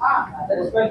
Ah, that is well.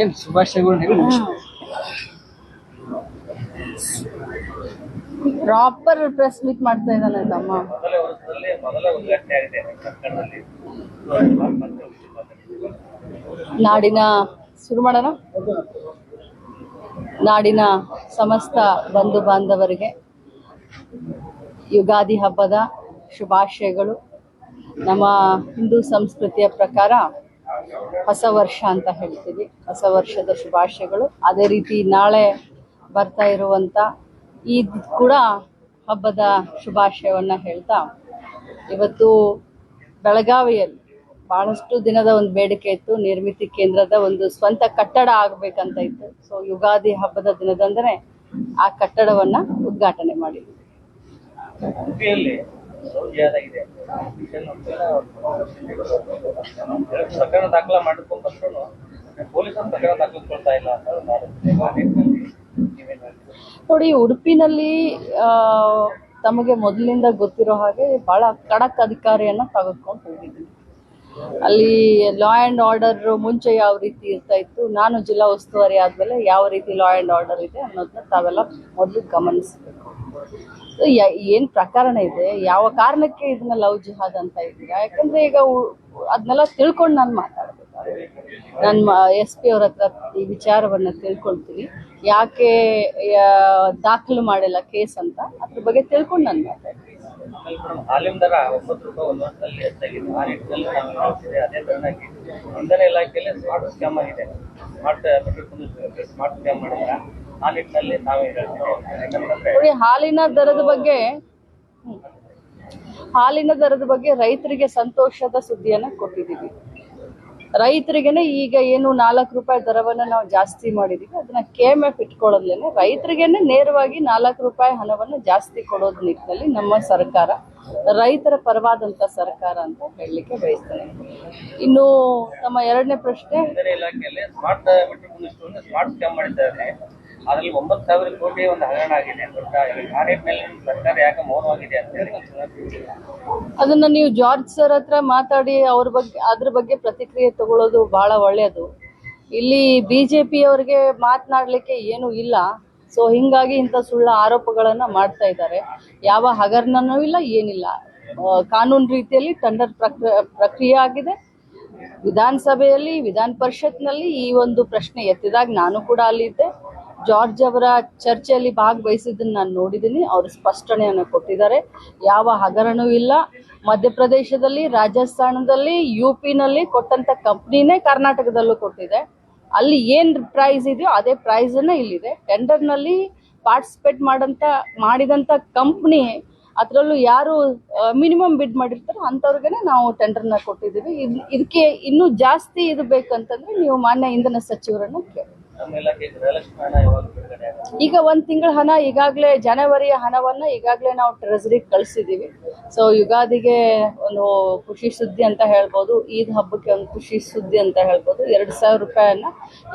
ಏನ್ ಶುಭಾಶಯಗಳು ನೀವು ಪ್ರಾಪರ್ ಪ್ರೆಸ್ ಮೀಟ್ ಮಾಡ್ತಾ ಇದ್ದಾನೆ ತಮ್ಮ. ನಾಡಿನ ಶುರು ಮಾಡೋಣ? ನಾಡಿನ ಸಮಸ್ತ ಬಂಧು ಬಾಂಧವರಿಗೆ ಯುಗಾದಿ ಹಬ್ಬದ ಶುಭಾಶಯಗಳು. ನಮ್ಮ ಹಿಂದೂ ಸಂಸ್ಕೃತಿಯ ಪ್ರಕಾರ ಹೊಸ ವರ್ಷ ಅಂತ ಹೇಳ್ತೀವಿ. ಹೊಸ ವರ್ಷದ ಶುಭಾಶಯಗಳು. ಅದೇ ರೀತಿ ನಾಳೆ ಬರ್ತಾ ಇರುವಂಥ ಈದ್ ಕೂಡ ಹಬ್ಬದ ಶುಭಾಶಯವನ್ನು ಹೇಳ್ತಾ, ಇವತ್ತು ಬೆಳಗಾವಿಯಲ್ಲಿ ಬಹಳಷ್ಟು ದಿನದ ಒಂದು ಬೇಡಿಕೆ ಇತ್ತು. ನಿರ್ಮಿತಿ ಕೇಂದ್ರದ ಒಂದು ಸ್ವಂತ ಕಟ್ಟಡ ಆಗ್ಬೇಕಂತ ಇತ್ತು. ಸೊ ಯುಗಾದಿ ಹಬ್ಬದ ದಿನದಂದರೆ ಆ ಕಟ್ಟಡವನ್ನ ಉದ್ಘಾಟನೆ ಮಾಡಿದ್ವಿ. ಪ್ರಕರಣ ದಾಖಲ ಮಾಡಿಕೊಂಡು ಪೊಲೀಸರು ಪ್ರಕರಣ ದಾಖಲಿಸ್ಕೊಳ್ತಾ ಇಲ್ಲ ಹೇಳ್ತೀರಿ? ನೋಡಿ ಉಡುಪಿನಲ್ಲಿ ತಮಗೆ ಮೊದಲಿಂದ ಗೊತ್ತಿರೋ ಹಾಗೆ ಬಹಳ ಕಡಕ್ ಅಧಿಕಾರಿಯನ್ನ ತೆಗೆದುಕೊಂಡು ಹೋಗಿದ್ದೀನಿ ಅಲ್ಲಿ ಲಾ ಆ್ಯಂಡ್ ಆರ್ಡರ್ ಮುಂಚೆ ಯಾವ ರೀತಿ ಇರ್ತಾ ಇತ್ತು, ನಾನು ಜಿಲ್ಲಾ ಉಸ್ತುವಾರಿ ಆದಮೇಲೆ ಯಾವ ರೀತಿ ಲಾ ಆ್ಯಂಡ್ ಆರ್ಡರ್ ಇದೆ ಅನ್ನೋದನ್ನ ತಾವೆಲ್ಲ ಮೊದಲು ಗಮನಿಸಬೇಕು. ಏನು ಪ್ರಕರಣ ಇದೆ, ಯಾವ ಕಾರಣಕ್ಕೆ ಇದನ್ನ ಲವ್ ಜಿಹಾದ್ ಅಂತ ಇದ್ದೀರಾ? ಯಾಕಂದ್ರೆ ಈಗ ಅದನ್ನೆಲ್ಲ ತಿಳ್ಕೊಂಡು ನಾನು ಮಾತಾಡಬೇಕು ನನ್ನ ಎಸ್ ಪಿ ಅವ್ರ ಹತ್ರ ಈ ವಿಚಾರವನ್ನ ತಿಳ್ಕೊಳ್ತೀನಿ ಯಾಕೆ ದಾಖಲು ಮಾಡಿಲ್ಲ ಕೇಸ್ ಅಂತ, ಅದ್ರ ಬಗ್ಗೆ ತಿಳ್ಕೊಂಡು ನಾನು ಮಾತಾಡ್ತೀನಿ. ಹಾಲಿನ ದರ ಒಂಬತ್ತು ರೂಪಾಯಿ ಒಂದು ವರ್ಷದಲ್ಲಿ ಹೆಚ್ಚಾಗಿದೆ ಆ ನಿಟ್ಟಿನಲ್ಲಿ ನಾವು ಹೇಳ್ತಿದೆ ಅದೇ ತರನಾಗಿ ಇಂಧನ ಇಲಾಖೆಯಲ್ಲಿ ಸ್ಮಾರ್ಟ್ ಸ್ಕ್ಯಾಮ್ ಆಗಿದೆ. ಸ್ಮಾರ್ಟ್ ಸ್ಮಾರ್ಟ್ ಸ್ಕ್ಯಾಮ್ ಮಾಡಿದ್ರೆ ಆ ನಿಟ್ಟಿನಲ್ಲಿ ನಾವು ಹೇಳ್ತೀವಿ. ಹಾಲಿನ ದರದ ಬಗ್ಗೆ ಹಾಲಿನ ದರದ ಬಗ್ಗೆ ರೈತರಿಗೆ ಸಂತೋಷದ ಸುದ್ದಿಯನ್ನ ಕೊಟ್ಟಿದ್ದೀವಿ. ರೈತರಿಗೆನೆ ಈಗ ಏನು ನಾಲ್ಕು ರೂಪಾಯಿ ದರವನ್ನ ನಾವು ಜಾಸ್ತಿ ಮಾಡಿದೀವಿ, ಅದನ್ನ ಕೆ ಎಂ ಎಫ್ ಇಟ್ಕೊಳ್ಳೋದ್ಲೇನೆ ರೈತರಿಗೆನೆ ನೇರವಾಗಿ ನಾಲ್ಕು ರೂಪಾಯಿ ಹಣವನ್ನು ಜಾಸ್ತಿ ಕೊಡೋದ್ ನಿಟ್ಟಿನಲ್ಲಿ ನಮ್ಮ ಸರ್ಕಾರ, ರೈತರ ಪರವಾದಂತ ಸರ್ಕಾರ ಅಂತ ಹೇಳಲಿಕ್ಕೆ ಬಯಸ್ತೇನೆ. ಇನ್ನು ನಮ್ಮ ಎರಡನೇ ಪ್ರಶ್ನೆ. ಅದರಲ್ಲಿ ಒಂಬತ್ತು ಸಾವಿರ ಕೋಟಿ ಒಂದು ಹಗರಣ ಆಗಿದೆ. ದೊಡ್ಡ ಮೇಲೆ ಸರ್ಕಾರ ಯಾಕೆ ಮೌನವಾಗಿದೆ ಅಂತ ಹೇಳಿ. ಅದನ್ನ ನೀವು ಜಾರ್ಜ್ ಸರ್ ಹತ್ರ ಮಾತಾಡಿ ಅವ್ರ ಬಗ್ಗೆ, ಅದ್ರ ಬಗ್ಗೆ ಪ್ರತಿಕ್ರಿಯೆ ತಗೊಳ್ಳೋದು ಬಹಳ ಒಳ್ಳೆಯದು ಇಲ್ಲಿ ಬಿ ಜೆ ಪಿಯವ್ರಿಗೆ ಮಾತನಾಡಲಿಕ್ಕೆ ಏನೂ ಇಲ್ಲ. ಸೊ ಹಿಂಗಾಗಿ ಇಂಥ ಸುಳ್ಳ ಆರೋಪಗಳನ್ನ ಮಾಡ್ತಾ ಇದ್ದಾರೆ. ಯಾವ ಹಗರಣನೂ ಇಲ್ಲ, ಏನಿಲ್ಲ. ಕಾನೂನು ರೀತಿಯಲ್ಲಿ ಟೆಂಡರ್ ಪ್ರಕ್ರ ಪ್ರಕ್ರಿಯೆ ಆಗಿದೆ. ವಿಧಾನಸಭೆಯಲ್ಲಿ, ವಿಧಾನ ಪರಿಷತ್ನಲ್ಲಿ ಈ ಒಂದು ಪ್ರಶ್ನೆ ಎತ್ತಿದಾಗ ನಾನು ಕೂಡ ಅಲ್ಲಿದ್ದೆ. ಜಾರ್ಜ್ ಅವರ ಚರ್ಚೆಯಲ್ಲಿ ಭಾಗವಹಿಸಿದ್ದನ್ನು ನಾನು ನೋಡಿದ್ದೀನಿ ಅವರು ಸ್ಪಷ್ಟನೆಯನ್ನು ಕೊಟ್ಟಿದ್ದಾರೆ. ಯಾವ ಹಗರಣವೂ ಇಲ್ಲ. ಮಧ್ಯಪ್ರದೇಶದಲ್ಲಿ, ರಾಜಸ್ಥಾನದಲ್ಲಿ ಯು ಪಿನಲ್ಲಿ ಕೊಟ್ಟಂತ ಕಂಪ್ನಿನೇ ಕರ್ನಾಟಕದಲ್ಲೂ ಕೊಟ್ಟಿದೆ. ಅಲ್ಲಿ ಏನ್ ಪ್ರೈಸ್ ಇದೆಯೋ ಅದೇ ಪ್ರೈಸನ್ನು ಇಲ್ಲಿದೆ. ಟೆಂಡರ್ನಲ್ಲಿ ಪಾರ್ಟಿಸಿಪೇಟ್ ಮಾಡಂಥ ಮಾಡಿದಂತ ಕಂಪ್ನಿ ಅದರಲ್ಲೂ ಯಾರು ಮಿನಿಮಮ್ ಬಿಡ್ ಮಾಡಿರ್ತಾರೋ ಅಂಥವ್ರಿಗೇ ನಾವು ಟೆಂಡರ್ನ ಕೊಟ್ಟಿದ್ದೀವಿ. ಇದ್- ಇದಕ್ಕೆ ಇನ್ನೂ ಜಾಸ್ತಿ ಇದು ಬೇಕಂತಂದ್ರೆ ನೀವು ಮಾನ್ಯ ಇಂಧನ ಸಚಿವರನ್ನು ಕೇಳಿ. ಈಗ ಒಂದ್ ತಿಂಗಳ ಹಣ ಈಗಾಗಲೇ ಜನವರಿಯ ಹಣವನ್ನ ಈಗಾಗಲೇ ನಾವು ಟ್ರೆಸರಿಗೆ ಕಳಿಸಿದೀವಿ. ಸೊ ಯುಗಾದಿಗೆ ಒಂದು ಖುಷಿ ಸುದ್ದಿ ಅಂತ ಹೇಳ್ಬೋದು ಈದ್ ಹಬ್ಬಕ್ಕೆ ಒಂದು ಖುಷಿ ಸುದ್ದಿ ಅಂತ ಹೇಳ್ಬೋದು ಎರಡು ಸಾವಿರ ರೂಪಾಯಿಯನ್ನ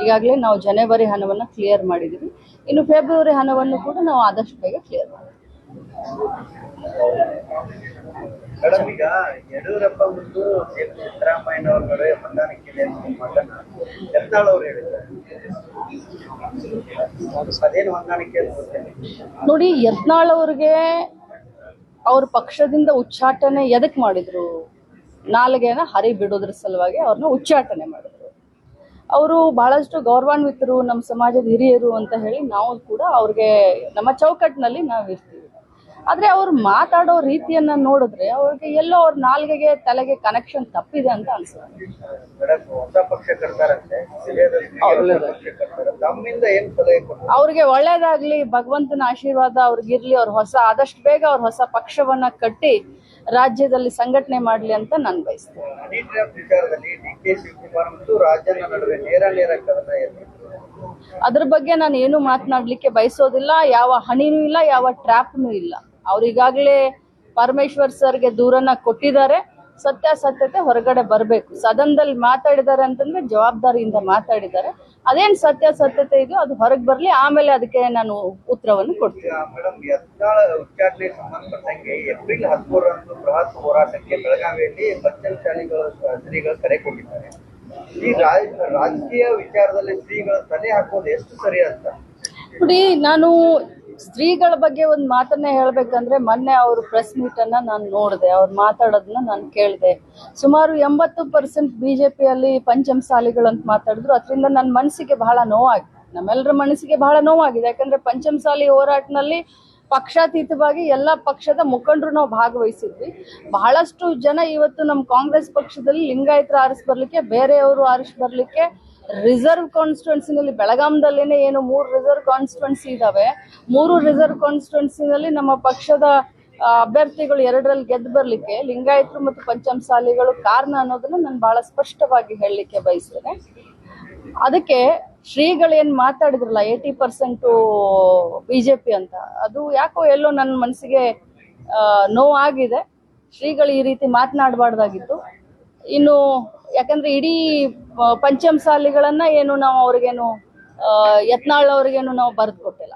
ಈಗಾಗಲೇ ನಾವು ಜನವರಿ ಹಣವನ್ನ ಕ್ಲಿಯರ್ ಮಾಡಿದೀವಿ. ಇನ್ನು ಫೆಬ್ರವರಿ ಹಣವನ್ನು ಕೂಡ ನಾವು ಆದಷ್ಟು ಬೇಗ ಕ್ಲಿಯರ್ ಮಾಡ್ತೀವಿ. ಮೇಡಮ್ ಈಗ ಯಡಿಯೂರಪ್ಪ ಮತ್ತು ಸಿದ್ದರಾಮಯ್ಯ ಅವ್ರ ನಡುವೆ ಹೊಂದಾಣಿಕೆ ಅಂತ ಹೇಳಿದ್ದಾರೆ ಅದೇನು ಹೊಂದಾಣಿಕೆ ಅಂತ ಗೊತ್ತಿಲ್ಲ ನೋಡಿ, ಯತ್ನಾಳ್ ಅವ್ರಿಗೆ ಅವ್ರ ಪಕ್ಷದಿಂದ ಉಚ್ಚಾಟನೆ ಎದಕ್ ಮಾಡಿದ್ರು? ನಾಲ್ಗೆನ ಹರಿ ಬಿಡೋದ್ರ ಸಲುವಾಗಿ ಅವ್ರನ್ನ ಉಚ್ಚಾಟನೆ ಮಾಡಿದ್ರು. ಅವರು ಬಹಳಷ್ಟು ಗೌರವಾನ್ವಿತರು, ನಮ್ಮ ಸಮಾಜದ ಹಿರಿಯರು ಅಂತ ಹೇಳಿ ನಾವು ಕೂಡ ಅವ್ರಿಗೆ ನಮ್ಮ ಚೌಕಟ್ಟಿನಲ್ಲಿ ನಾವು ಇರ್ತೀವಿ. ಆದ್ರೆ ಅವ್ರು ಮಾತಾಡೋ ರೀತಿಯನ್ನ ನೋಡಿದ್ರೆ ಅವ್ರಿಗೆ ಎಲ್ಲೋ ಅವ್ರ ನಾಲ್ಗೆಗೆ ತಲೆಗೆ ಕನೆಕ್ಷನ್ ತಪ್ಪಿದೆ ಅಂತ ಅನ್ಸುತ್ತೆ. ಅವ್ರಿಗೆ ಒಳ್ಳೇದಾಗ್ಲಿ ಭಗವಂತನ ಆಶೀರ್ವಾದ ಅವ್ರಿಗಿರ್ಲಿ ಅವ್ರ ಹೊಸ ಆದಷ್ಟು ಬೇಗ ಅವ್ರ ಹೊಸ ಪಕ್ಷವನ್ನ ಕಟ್ಟಿ ರಾಜ್ಯದಲ್ಲಿ ಸಂಘಟನೆ ಮಾಡ್ಲಿ ಅಂತ ನಾನು ಬಯಸ್ತೇನೆ. ಅದ್ರ ಬಗ್ಗೆ ನಾನು ಏನು ಮಾತನಾಡ್ಲಿಕ್ಕೆ ಬಯಸೋದಿಲ್ಲ. ಯಾವ ಹನಿನೂ ಇಲ್ಲ ಯಾವ ಟ್ರ್ಯಾಪ್ನೂ ಇಲ್ಲ. ಅವ್ರು ಈಗಾಗಲೇ ಪರಮೇಶ್ವರ್ ಸರ್ಗೆ ದೂರನ್ನ ಕೊಟ್ಟಿದ್ದಾರೆ. ಸತ್ಯಾಸತ್ಯತೆ ಹೊರಗಡೆ ಬರಬೇಕು. ಸದನದಲ್ಲಿ ಮಾತಾಡಿದ್ದಾರೆ ಅಂತಂದ್ರೆ ಜವಾಬ್ದಾರಿಯಿಂದ ಮಾತಾಡಿದ್ದಾರೆ. ಅದೇನ್ ಸತ್ಯಾಸತ್ಯತೆ ಇದೆಯೋ ಅದು ಹೊರಗೆ ಬರಲಿ ಆಮೇಲೆ ಅದಕ್ಕೆ ನಾನು ಉತ್ತರವನ್ನು ಕೊಡ್ತೀನಿ. ಉಚ್ಚಾಟನೆ ಸಂಬಂಧಪಟ್ಟಂಗೆ ಏಪ್ರಿಲ್ ಹದಿಮೂರರಂದು ಬೃಹತ್ ಹೋರಾಟಕ್ಕೆ ಬೆಳಗಾವಿಯಲ್ಲಿ ಬಚ್ಚಲ್ ಶಾಲೆಗಳ ಶ್ರೀಗಳು ಕರೆ ಕೊಟ್ಟಿದ್ದಾರೆ. ಈ ರಾಜ ರಾಜಕೀಯ ವಿಚಾರದಲ್ಲಿ ಶ್ರೀಗಳು ತಲೆ ಹಾಕೋದು ಎಷ್ಟು ಸರಿ ಅಂತ? ನೋಡಿ ನಾನು ಸ್ತ್ರೀಗಳ ಬಗ್ಗೆ ಒಂದು ಮಾತನ್ನ ಹೇಳ್ಬೇಕಂದ್ರೆ ಮೊನ್ನೆ ಅವರು ಪ್ರೆಸ್ ಮೀಟ್ ಅನ್ನ ನಾನು ನೋಡಿದೆ, ಅವ್ರು ಮಾತಾಡೋದನ್ನ ನಾನು ಕೇಳಿದೆ. ಸುಮಾರು ಎಂಬತ್ತು ಪರ್ಸೆಂಟ್ ಬಿಜೆಪಿಯಲ್ಲಿ ಪಂಚಮಸಾಲಿಗಳು ಅಂತ ಮಾತಾಡಿದ್ರು, ಅದರಿಂದ ನನ್ನ ಮನಸ್ಸಿಗೆ ಬಹಳ ನೋವಾಗಿದೆ ನಮ್ಮೆಲ್ಲರ ಮನಸ್ಸಿಗೆ ಬಹಳ ನೋವಾಗಿದೆ. ಯಾಕಂದ್ರೆ ಪಂಚಮಸಾಲಿ ಹೋರಾಟನಲ್ಲಿ ಪಕ್ಷಾತೀತವಾಗಿ ಎಲ್ಲ ಪಕ್ಷದ ಮುಖಂಡರು ನಾವು ಭಾಗವಹಿಸಿದ್ವಿ. ಬಹಳಷ್ಟು ಜನ ಇವತ್ತು ನಮ್ಮ ಕಾಂಗ್ರೆಸ್ ಪಕ್ಷದಲ್ಲಿ ಲಿಂಗಾಯತರ ಆರಿಸ್ ಬರಲಿಕ್ಕೆ, ಬೇರೆಯವರು ಆರಿಸ್ ಬರ್ಲಿಕ್ಕೆ ರಿಸರ್ವ್ ಕಾನ್ಸ್ಟಿಟ್ಯೂನ್ಸಿನಲ್ಲಿ ಬೆಳಗಾಂದಲ್ಲೇನೆ ಏನು ಮೂರು ರಿಸರ್ವ್ ಕಾನ್ಸ್ಟಿಟ್ಯೂನ್ಸಿ ಇದಾವೆ. ಮೂರು ರಿಸರ್ವ್ ಕಾನ್ಸ್ಟಿಟ್ಯೂನ್ಸಿನಲ್ಲಿ ನಮ್ಮ ಪಕ್ಷದ ಅಭ್ಯರ್ಥಿಗಳು ಎರಡರಲ್ಲಿ ಗೆದ್ದು ಬರಲಿಕ್ಕೆ ಲಿಂಗಾಯತರು ಮತ್ತು ಪಂಚಮಸಾಲಿಗಳು ಕಾರಣ ಅನ್ನೋದನ್ನ ನಾನು ಬಹಳ ಸ್ಪಷ್ಟವಾಗಿ ಹೇಳಲಿಕ್ಕೆ ಬಯಸ್ತೇನೆ. ಅದಕ್ಕೆ ಶ್ರೀಗಳು ಏನ್ ಮಾತಾಡಿದ್ರಲ್ಲ ಏಯ್ಟಿ ಪರ್ಸೆಂಟು ಬಿಜೆಪಿ ಅಂತ. ಅದು ಯಾಕೋ ಎಲ್ಲೋ ನನ್ನ ಮನಸ್ಸಿಗೆ ನೋವಾಗಿದೆ. ಶ್ರೀಗಳು ಈ ರೀತಿ ಮಾತನಾಡಬಾರ್ದಾಗಿತ್ತು. ಇನ್ನು ಯಾಕಂದ್ರೆ ಇಡೀ ಪಂಚಮಸಾಲಿಗಳನ್ನ ಏನು ನಾವು ಅವ್ರಿಗೇನು ಯತ್ನಾಳ್ ಅವ್ರಿಗೇನು ನಾವು ಬರೆದು ಕೊಟ್ಟಿಲ್ಲ.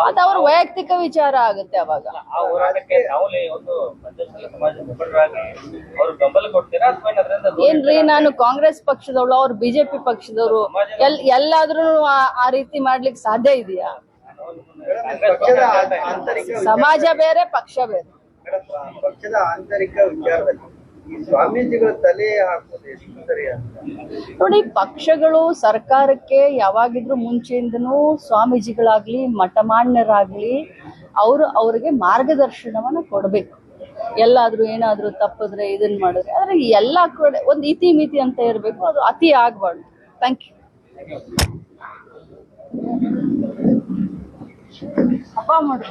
ಅದು ಅವ್ರ ವೈಯಕ್ತಿಕ ವಿಚಾರ ಆಗುತ್ತೆ ಅವಾಗ. ಏನ್ರಿ ನಾನು ಕಾಂಗ್ರೆಸ್ ಪಕ್ಷದವಳು ಅವ್ರು ಬಿಜೆಪಿ ಪಕ್ಷದವರು ಎಲ್ ಎಲ್ಲಾದ್ರೂ ಆ- ರೀತಿ ಮಾಡ್ಲಿಕ್ಕೆ ಸಾಧ್ಯ ಇದೆಯಾ? ಸಮಾಜ ಬೇರೆ ಪಕ್ಷ ಬೇರೆ. ಪಕ್ಷದ ಆಂತರಿಕ ವಿಚಾರದಲ್ಲಿ ಸ್ವಾಮೀಜಿಗಳ ತಲೆ ಹಾಕೋದು ಎಷ್ಟು ಸರಿ ಅಂತ. ನೋಡಿ ಪಕ್ಷಗಳು ಸರ್ಕಾರಕ್ಕೆ ಯಾವಾಗಿದ್ರು ಮುಂಚೆಯಿಂದನೂ ಸ್ವಾಮೀಜಿಗಳಾಗ್ಲಿ ಮಠಮಾನ್ಯರಾಗ್ಲಿ ಅವರು ಅವರಿಗೆ ಮಾರ್ಗದರ್ಶನವನ್ನ ಕೊಡಬೇಕು. ಎಲ್ಲಾದ್ರೂ ಏನಾದ್ರೂ ತಪ್ಪಿದ್ರೆ ಇದನ್ನ ಮಾಡಿದ್ರೆ. ಆದ್ರೆ ಎಲ್ಲ ಕಡೆ ಒಂದು ಇತಿ ಮಿತಿ ಅಂತ ಇರಬೇಕು ಅದು ಅತಿ ಆಗ್ಬಾರ್ದು. Thank you А вам.